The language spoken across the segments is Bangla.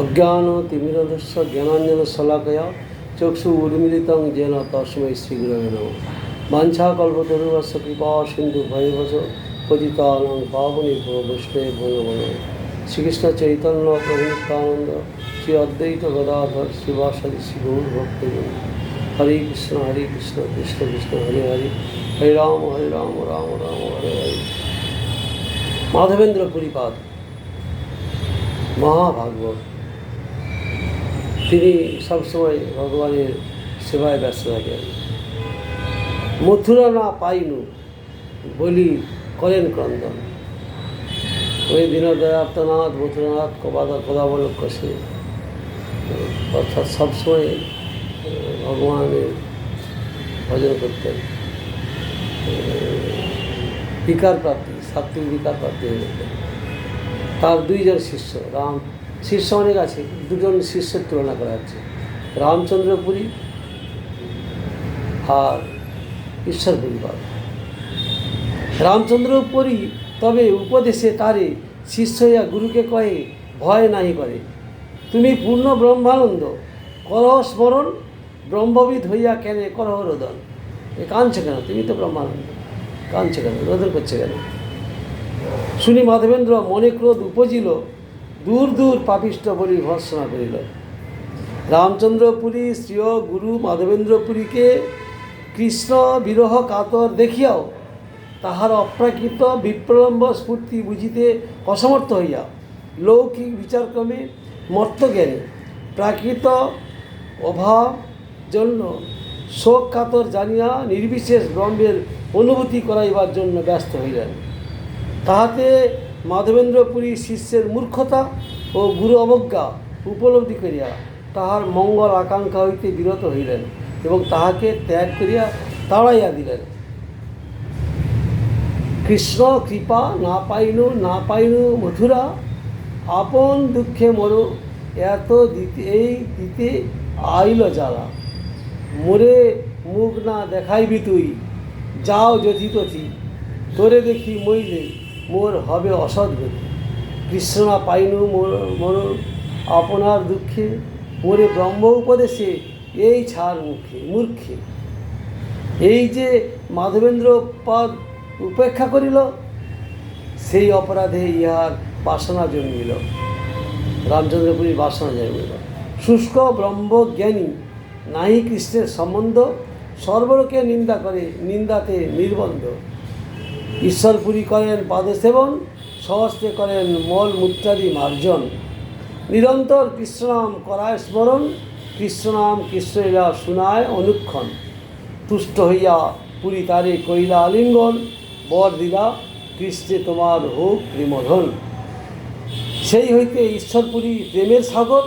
অজ্ঞান তিমিরধস্য জ্ঞানাঞ্জন শলাকয়া চক্ষু উন্মিলিতং যেন তস্মৈ শ্রীগুরবে নম। বাঞ্ছা কল্পতরুবস্য কৃপা সিন্ধু ভয়বশ পতিতানং পাবনি বৈষ্ণবে ভন শ্রীকৃষ্ণ চৈতন্য প্রভু নিত্যানন্দ শ্রী অদ্বৈত গদাধর শিবাসাদি শ্রী গৌর ভক্তজন হরে কৃষ্ণ হরে কৃষ্ণ কৃষ্ণ কৃষ্ণ, হরে হরে। হরে রাম হরে রাম রাম রাম, হরে হরে। মাধবেন্দ্র পুরীপাদ, মহাভাগবত। তিনি সবসময় ভগবানের সেবায় ব্যস্ত থাকেন মথুরা না পাইনু, বলি করেন ক্রন্দন। ওই দীনদয়ার্তনাথ মথুরানাথ কবাদা কদাবলক কষে অর্থাৎ সবসময় ভগবানের ভজন করতেন। বিকার প্রাপ্তি সাত্বিক বিকার প্রাপ্তি হয়ে যেতেন। তার দুইজন শিষ্য, রাম শিষ্য অনেক আছে দুজন শিষ্যের তুলনা করা হচ্ছে। রামচন্দ্রপুরী আর ঈশ্বরপুরী বাবা রামচন্দ্রপুরী তবে উপদেশে তারে শিষ্য হইয়া গুরুকে কহে ভয় নাহি করে। তুমি পূর্ণ ব্রহ্মানন্দ। করহ স্মরণ ব্রহ্মবিদ হইয়া কেন করহ রোদন? এ কাঁদছে কেন? তুমি তো ব্রহ্মানন্দ। কাঁদছে কেন? রোদন করছে কেন? শুনি মাধবেন্দ্র মনে ক্রোধ উপজিল। দূর দূর পাপিষ্ট বলি ভর্সনা করিল। রামচন্দ্রপুরী শ্রীয় গুরু মাধবেন্দ্রপুরীকে কৃষ্ণ বিরহ কাতর দেখিয়াও তাহার অপ্রাকৃত বিপ্রলম্ব স্ফূর্তি বুঝিতে অসমর্থ হইয়া লৌকিক বিচারক্রমে মর্তজ্ঞানী প্রাকৃত অভাব জন্য শোক কাতর জানিয়া নির্বিশেষ ব্রহ্মের অনুভূতি করাইবার জন্য ব্যস্ত হইলেন। তাহাতে মাধবেন্দ্রপুরী শিষ্যের মূর্খতা ও গুরু অবজ্ঞা উপলব্ধি করিয়া তাহার মঙ্গল আকাঙ্ক্ষা হইতে বিরত হইলেন এবং তাহাকে ত্যাগ করিয়া তাড়াইয়া দিলেন। কৃষ্ণ কৃপা না পাইনু না পাইনু মথুরা, আপন দুঃখে মরো, এত দিতে এই দিতে আইল জ্বালা। মোরে মুখ না দেখাইবি তুই, যাও যদি তথি তোরে দেখি মইলে মোর হবে অসৎ গতি। কৃষ্ণ পাইনু মোর মোর আপনার দুঃখে মোরে ব্রহ্ম উপদেশে এই ছাড় মুখে মূর্খে এই যে মাধবেন্দ্র পদ উপেক্ষা করিল সেই অপরাধে ইহার বাসনা জন্মিল। রামচন্দ্রপুরীর বাসনা জন্মিল শুষ্ক ব্রহ্মজ্ঞানী নাহি কৃষ্ণের সম্বন্ধ সর্বরকে নিন্দা করে, নিন্দাতে নির্বন্ধ। ঈশ্বরপুরী করেন পাদসেবন, সহস্তে করেন মল মূত্রাদি মার্জন। নিরন্তর কৃষ্ণনাম করায় স্মরণ, কৃষ্ণনাম কৃষ্ণলীলা শুনায় অনুক্ষণ। তুষ্ট হইয়া পুরী তারে কইলা আলিঙ্গন বর দিলা কৃষ্ণে তোমার হোক প্রেমধন সেই হইতে ঈশ্বরপুরী প্রেমের সাগর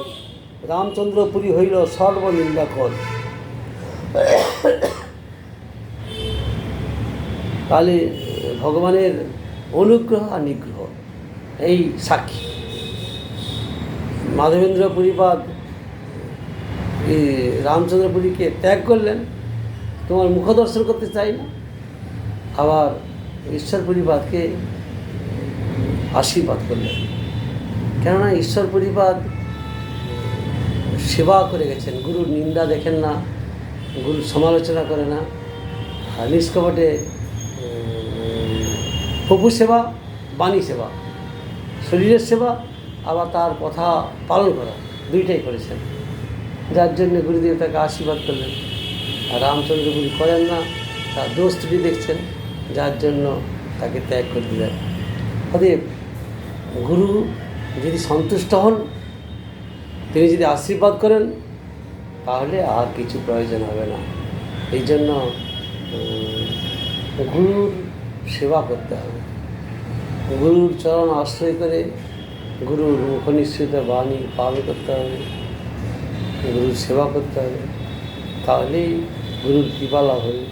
রামচন্দ্রপুরী হইল সর্বনিন্দাকর। তাহলে ভগবানের অনুগ্রহ আর নিগ্রহ। এই সাক্ষী। মাধবেন্দ্র পরিপাদ এই রামচন্দ্রপুরীকে ত্যাগ করলেন। তোমার মুখ দর্শন করতে চাই না। আবার ঈশ্বর পরিবাদকে আশীর্বাদ করলেন। কেননা ঈশ্বর পরিপাদ সেবা করে গেছেন। গুরুর নিন্দা দেখেন না, গুরুর সমালোচনা করে না। নিষ্কপটে প্রভু সেবা বাণী সেবা, শরীরের সেবা, আবার তার কথা পালন করা, দুইটাই করেছেন। যার জন্য গুরুদেব তাকে আশীর্বাদ করলেন। আর রামচন্দ্র গুরু করেন না, তার দোষ ত্রুটি দেখছেন, যার জন্য তাকে ত্যাগ করে দিলেন। অতএব গুরু যদি সন্তুষ্ট হন, তিনি যদি আশীর্বাদ করেন, তাহলে আর কিছু প্রয়োজন হবে না। এই জন্য গুরুর সেবা করতে হবে। গুরুর চরণ আশ্রয় করে গুরুর মুখনিশ্চিত বাণী পালন করতে হবে, গুরুর সেবা করতে হবে। তাহলেই গুরুর কৃপা লাভ হবে।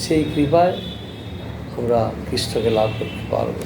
সেই কৃপায় আমরা কৃষ্ণকে লাভ করতে পারব।